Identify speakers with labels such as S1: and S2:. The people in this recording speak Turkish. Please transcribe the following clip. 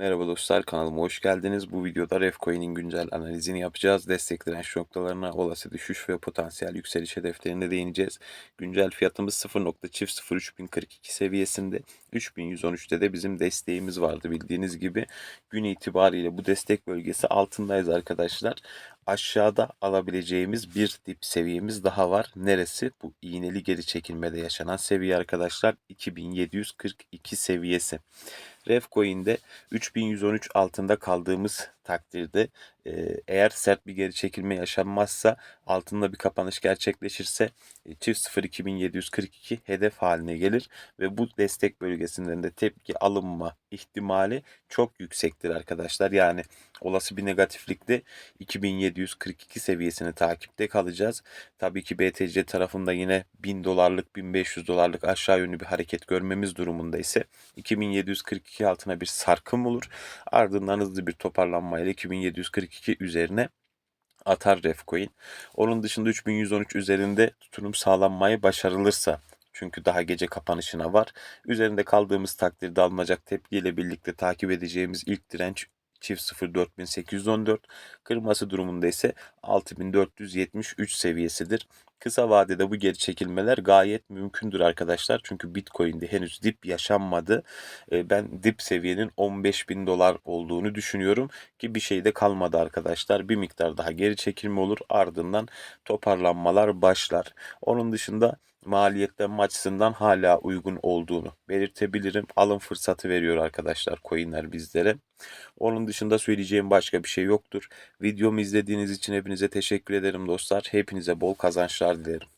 S1: Merhaba dostlar kanalıma hoş geldiniz. Bu videoda Refcoin'in güncel analizini yapacağız. Destek direnç noktalarına, olası düşüş ve potansiyel yükseliş hedeflerine değineceğiz. Güncel fiyatımız 0.03042 seviyesinde. 3113'te de bizim desteğimiz vardı bildiğiniz gibi. Gün itibariyle bu destek bölgesi altındayız arkadaşlar. Aşağıda alabileceğimiz bir dip seviyemiz daha var. Neresi? Bu iğneli geri çekilmede yaşanan seviye arkadaşlar. 2742 seviyesi. Refcoin'de 3113 altında kaldığımız takdirde e, eğer sert bir geri çekilme yaşanmazsa altında bir kapanış gerçekleşirse e, çift 0 2742 hedef haline gelir ve bu destek bölgesinden de tepki alınma ihtimali çok yüksektir arkadaşlar. Yani olası bir negatiflikte 2742 seviyesini takipte kalacağız. Tabii ki BTC tarafında yine 1000 dolarlık 1500 dolarlık aşağı yönlü bir hareket görmemiz durumunda ise 2742 altına bir sarkım olur. Ardından hızlı bir toparlanmayla 2742 üzerine atar Refcoin. Onun dışında 3113 üzerinde tutunum sağlanmayı başarılırsa çünkü daha gece kapanışına var. Üzerinde kaldığımız takdirde alınacak tepkiyle birlikte takip edeceğimiz ilk direnç çift 0 4814 kırması durumunda ise 6473 seviyesidir. Kısa vadede bu geri çekilmeler gayet mümkündür arkadaşlar. Çünkü Bitcoin'de henüz dip yaşanmadı. E, Ben dip seviyenin 15 bin dolar olduğunu düşünüyorum ki bir şey de kalmadı arkadaşlar. Bir miktar daha geri çekilme olur ardından toparlanmalar başlar. Onun dışında maliyetlenme açısından hala uygun olduğunu belirtebilirim. Alım fırsatı veriyor arkadaşlar coinler bizlere. Onun dışında söyleyeceğim başka bir şey yoktur. Videomu izlediğiniz için hepinize teşekkür ederim dostlar. Hepinize bol kazançlar verdilerim.